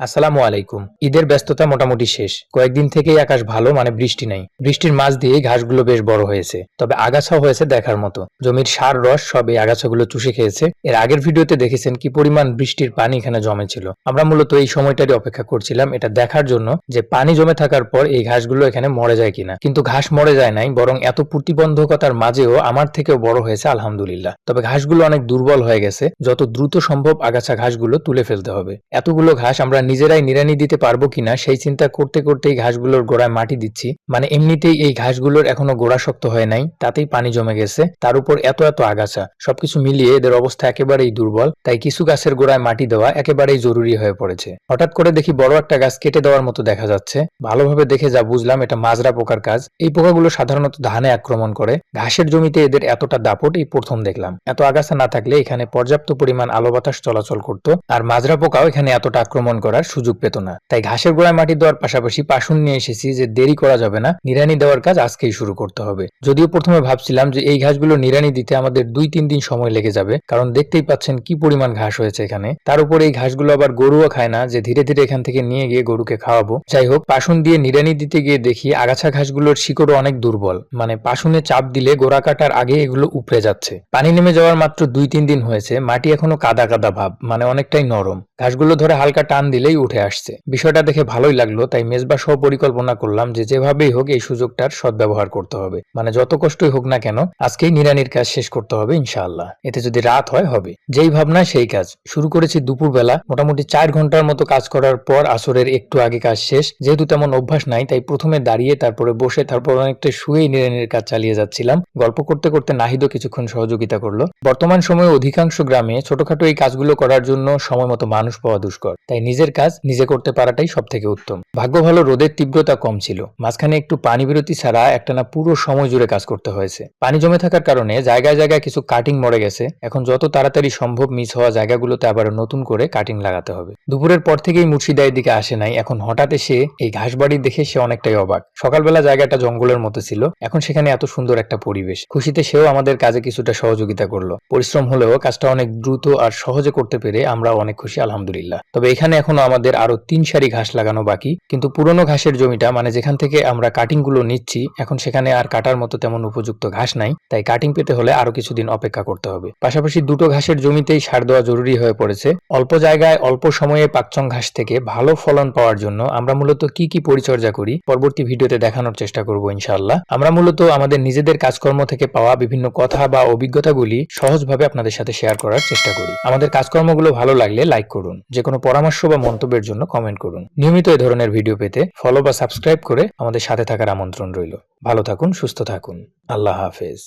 আসসালামু আলাইকুম। ঈদের ব্যস্ততা মোটামুটি শেষ। কয়েকদিন থেকেই আকাশ ভালো মানে বৃষ্টি নাই। বৃষ্টির মাঝ দিয়েই ঘাসগুলো বেশ বড় হয়েছে। তবে আগাছাও হয়েছে দেখার মতো। জমির সার, রস সব এই আগাছাগুলো চুষে খেয়েছে। এর আগের ভিডিওতে দেখেছেন কি পরিমাণ বৃষ্টির পানি এখানে জমেছিল। আমরা মূলত এই সময়টারই অপেক্ষা করছিলাম এটা দেখার জন্য যে পানি জমে থাকার পর এই ঘাসগুলো এখানে মরে যায় কিনা। কিন্তু ঘাস মরে যায় নাই, বরং এত প্রতিবন্ধকতার মাঝেও আমার থেকেও বড় হয়েছে আলহামদুলিল্লাহ। তবে ঘাসগুলো অনেক দুর্বল হয়ে গেছে। যত দ্রুত সম্ভব আগাছা ঘাসগুলো তুলে ফেলতে হবে। এতগুলো ঘাস আমরা নিজেরাই নিরানি দিতে পারব কিনা সেই চিন্তা করতে করতেই ঘাসগুলোর গোড়ায় মাটি দিচ্ছি। মানে এমনিতেই এই ঘাসগুলোর এখনও গোড়া শক্ত হয় নাই, তাতেই পানি জমে গেছে। তার উপর এত এত আগাছা। সবকিছু মিলিয়ে এদের অবস্থা একেবারেই দুর্বল। তাই কিছু গাছের গোড়ায় মাটি দেওয়া একেবারেই জরুরি হয়ে পড়েছে। হঠাৎ করে দেখি বড় একটা গাছ কেটে দেওয়ার মতো দেখা যাচ্ছে। ভালোভাবে দেখে যা বুঝলাম এটা মাজরা পোকার কাজ। এই পোকাগুলো সাধারণত ধানে আক্রমণ করে। ঘাসের জমিতে এদের এতটা দাপট এই প্রথম দেখলাম। এত আগাছা না থাকলে এখানে পর্যাপ্ত পরিমাণ আলো বাতাস চলাচল করত। আর মাজরা পোকাও এখানে এতটা আক্রমণ করার সুযোগ পেত না। তাই ঘাসের গোড়ায় মাটি দেওয়ার পাশাপাশি পাশুন নিয়ে এসেছি যে দেরি করা যাবে না নিরানি দেওয়ার কাজ আজকেই শুরু করতে হবে। যদিও প্রথমে ভাবছিলাম যে এই ঘাসগুলো নিরানি দিতে আমাদের দুই তিন দিন সময় লেগে যাবে, কারণ দেখতেই পাচ্ছেন কি পরিমাণ ঘাস হয়েছে এখানে। তার উপর এই ঘাসগুলো আবার গরুও খায় না, যে ধীরে ধীরে এখান থেকে নিয়ে গিয়ে গরুকে খাওয়াবো। যাই হোক পাশুন দিয়ে নিরানি দিতে গিয়ে দেখি আগাছা ঘাসগুলোর শিকড়ও অনেক দুর্বল। মানে পাশুনে চাপ দিলে গোড়া কাটার আগে এগুলো উপড়ে যাচ্ছে। পানি নেমে যাওয়ার মাত্র দুই তিন দিন হয়েছে, মাটি এখনও কাদা কাদা ভাব মানে অনেকটাই নরম। ঘাসগুলো ধরে হালকা টান দিলেই উঠে আসছে। বিষয়টা দেখে ভালোই লাগল, তাই মেজবা সহ পরিকল্পনা করলাম যে যেভাবেই হোক এই সুযোগটার সদ্ব্যবহার করতে হবে। মানে যত কষ্টই হোক না কেন, আজকেই নিরানির কাজ শেষ করতে হবে ইনশাআল্লাহ। এতে যদি রাত হয়, হবে। যেই ভাবনা সেই কাজ। শুরু করেছি দুপুরবেলা। মোটামুটি চার ঘণ্টার মতো কাজ করার পর আসরের একটু আগে কাজ শেষ। যেহেতু তেমন অভ্যাস নাই, তাই প্রথমে দাঁড়িয়ে, তারপরে বসে, তারপর অনেকটা শুয়েই নিরানির কাজ চালিয়ে যাচ্ছিলাম। গল্প করতে করতে নাহিদও কিছুক্ষণ সহযোগিতা করল। বর্তমান সময়ে অধিকাংশ গ্রামে ছোটখাটো এই কাজগুলো করার জন্য সময় মতো মানুষ পাওয়া দুষ্কর। তাই নিজের কাজ নিজে করতে পারাটাই সব থেকে উত্তম। ভাগ্য ভালো, রোদের তীব্রতা কম ছিল। মাঝখানে একটু পানি বিরতি ছাড়া একটানা পুরো সময় জুড়ে কাজ করতে হয়েছে। পানি জমে থাকার কারণে জায়গায় জায়গায় কিছু কাটিং মরে গেছে। এখন যত তাড়াতাড়ি সম্ভব মিস হওয়া জায়গাগুলোতে আবার নতুন করে কাটিং লাগাতে হবে। দুপুরের পর থেকেই মুর্শিদা দিকে আসে নাই। এখন হঠাৎ এসে এই ঘাসবাড়ি দেখে সে অনেকটাই অবাক। সকালবেলা জায়গাটা জঙ্গলের মতো ছিল। এখন সেখানে এত সুন্দর একটা পরিবেশ। খুশিতে সেও আমাদের কাজে কিছুটা সহযোগিতা করল। পরিশ্রম হলেও কাজটা অনেক দ্রুত আর সহজে করতে পেরে আমরা অনেক খুশি, আলহামদুলিল্লাহ। তবে এখানে এখনও আমাদের আরও তিন সারি ঘাস লাগানো বাকি। কিন্তু পুরনো ঘাসের জমিটা মানে যেখান থেকে আমরা কাটিংগুলো নিচ্ছি, এখন সেখানে আর কাটার মতো তেমন উপযুক্ত ঘাস নাই, তাই কাটিং পেতে হলে আরও কিছুদিন অপেক্ষা করতে হবে। পাশাপাশি দুটো ঘাসের জমিতেই সার দেওয়া জরুরি হয়ে পড়েছে। অল্প জায়গায় অল্প সময়ে পাকচং ঘাস থেকে ভালো ফলন পাওয়ার জন্য আমরা মূলত কি কি পরিচর্যা করি, পরবর্তী ভিডিওতে দেখানোর চেষ্টা করব ইনশাআল্লাহ। আমরা মূলত আমাদের নিজেদের কাজকর্ম থেকে পাওয়া বিভিন্ন কথা বা অভিজ্ঞতাগুলি সহজভাবে আপনাদের সাথে শেয়ার করার চেষ্টা করি। আমাদের কাজকর্মগুলো ভালো লাগলে লাইক করুন। যে কোনো পরামর্শ বা মন্তব্যের জন্য কমেন্ট করুন। নিয়মিত এ ধরনের ভিডিও পেতে ফলো বা সাবস্ক্রাইব করে আমাদের সাথে থাকার আমন্ত্রণ রইল। ভালো থাকুন, সুস্থ থাকুন। আল্লাহ হাফেজ।